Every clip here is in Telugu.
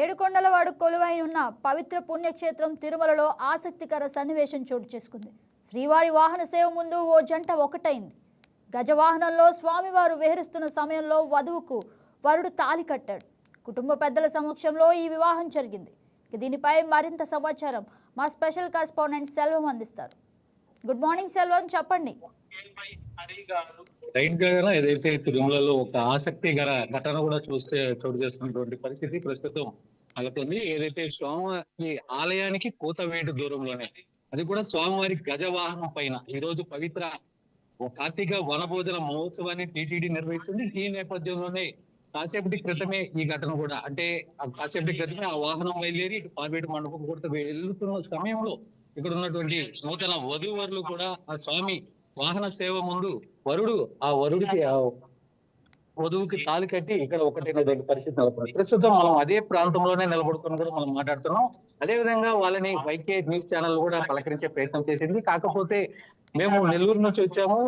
ఏడుకొండలవాడు కొలువై ఉన్న పవిత్ర పుణ్యక్షేత్రం తిరుమలలో ఆసక్తికర సన్నివేశం చోటు చేసుకుంది. శ్రీవారి వాహన సేవ ముందు ఓ జంట ఒకటైంది. గజవాహనంలో స్వామివారు విహరిస్తున్న సమయంలో వధువుకు వరుడు తాలి కట్టాడు. కుటుంబ పెద్దల సమక్షంలో ఈ వివాహం జరిగింది. దీనిపై మరింత సమాచారం మా స్పెషల్ కరస్పాండెంట్ సెల్వం అందిస్తారు. గుడ్ మార్నింగ్ సెల్వన్ చెప్పండి. రైట్గా ఏదైతే తిరుమలలో ఒక ఆసక్తికర ఘటన కూడా చూస్తే చోటు చేసుకున్నటువంటి పరిస్థితి ప్రస్తుతం నెలకొంది. ఏదైతే స్వామివారి ఆలయానికి కోతవేటు దూరంలోనే అది కూడా స్వామివారి గజవాహనం పైన ఈ రోజు పవిత్ర కార్తీక వనభోజన మహోత్సవాన్ని టీటీడీ నిర్వహిస్తుంది. ఈ నేపథ్యంలోనే కాసేపటి క్రితమే ఈ ఘటన కూడా అంటే ఆ కాసేపటి క్రితమే ఆ వాహనం బయలుదేరి ఇటు పార్వేటి మండపం కూడా వెళ్తున్న సమయంలో ఇక్కడ ఉన్నటువంటి నూతన వధువరులు కూడా ఆ స్వామి వాహన సేవ ముందు వరుడు ఆ వరుడికి ఆ వధువుకి తాళి కట్టి ఇక్కడ ఒకటైనటువంటి పరిస్థితి నెలకొంది ప్రస్తుతం మనం అదే ప్రాంతంలోనే నిలబడుకుని కూడా మనం మాట్లాడుతున్నాం. అదే విధంగా వాళ్ళని వైకే న్యూస్ ఛానల్ కూడా పలకరించే ప్రయత్నం చేసింది. కాకపోతే మేము నెల్లూరు నుంచి వచ్చాము.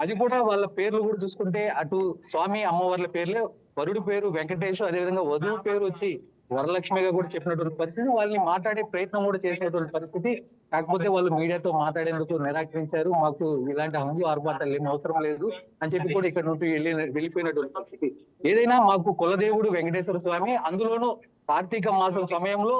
అది కూడా వాళ్ళ పేర్లు కూడా చూసుకుంటే అటు స్వామి అమ్మవార్ల పేర్లే వరుడి పేరు వెంకటేష్ అదే విధంగా వధువు పేరు వచ్చి వరలక్ష్మిగా కూడా చెప్పినటువంటి పరిస్థితి వాళ్ళని మాట్లాడే ప్రయత్నం కూడా చేసినటువంటి పరిస్థితి. కాకపోతే వాళ్ళు మీడియాతో మాట్లాడేందుకు నిరాకరించారు. మాకు ఇలాంటి హంగు ఆర్భాటాలు ఏమి అవసరం లేదు అని చెప్పి కూడా ఇక్కడ నుండి వెళ్ళి వెళ్ళిపోయినటువంటి పరిస్థితి. ఏదైనా మాకు కులదేవుడు వెంకటేశ్వర స్వామి అందులోనూ కార్తీక మాసం సమయంలో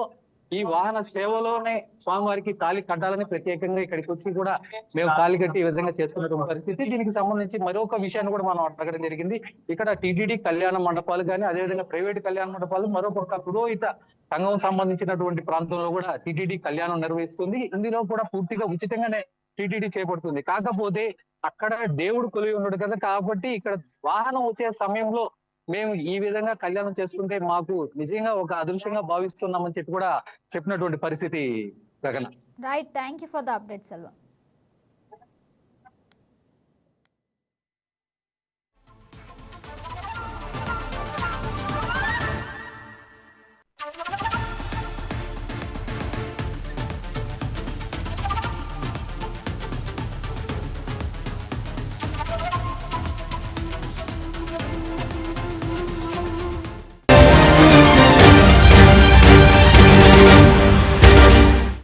ఈ వాహన సేవలోనే స్వామివారికి తాళి కట్టాలని ప్రత్యేకంగా ఇక్కడికి వచ్చి కూడా మేము తాళి కట్టి ఈ విధంగా చేసుకున్న పరిస్థితి. దీనికి సంబంధించి మరొక విషయాన్ని కూడా మనం అడగడం జరిగింది. ఇక్కడ టీటీడీ కళ్యాణ మండపాలు కానీ అదేవిధంగా ప్రైవేట్ కళ్యాణ మండపాలు మరొక పురోహిత సంఘం సంబంధించినటువంటి ప్రాంతంలో కూడా టీటీడీ కళ్యాణం నిర్వహిస్తుంది. ఇందులో కూడా పూర్తిగా ఉచితంగానే టీటీడీ చేపడుతుంది. కాకపోతే అక్కడ దేవుడు కొలివి ఉన్నాడు కదా కాబట్టి ఇక్కడ వాహనం వచ్చే సమయంలో మేము ఈ విధంగా కళ్యాణం చేసుకుంటే మాకు నిజంగా ఒక అదృశ్యంగా భావిస్తున్నామని చెప్పి కూడా చెప్పినటువంటి పరిస్థితి Gagana. Right thank you for the update Selvam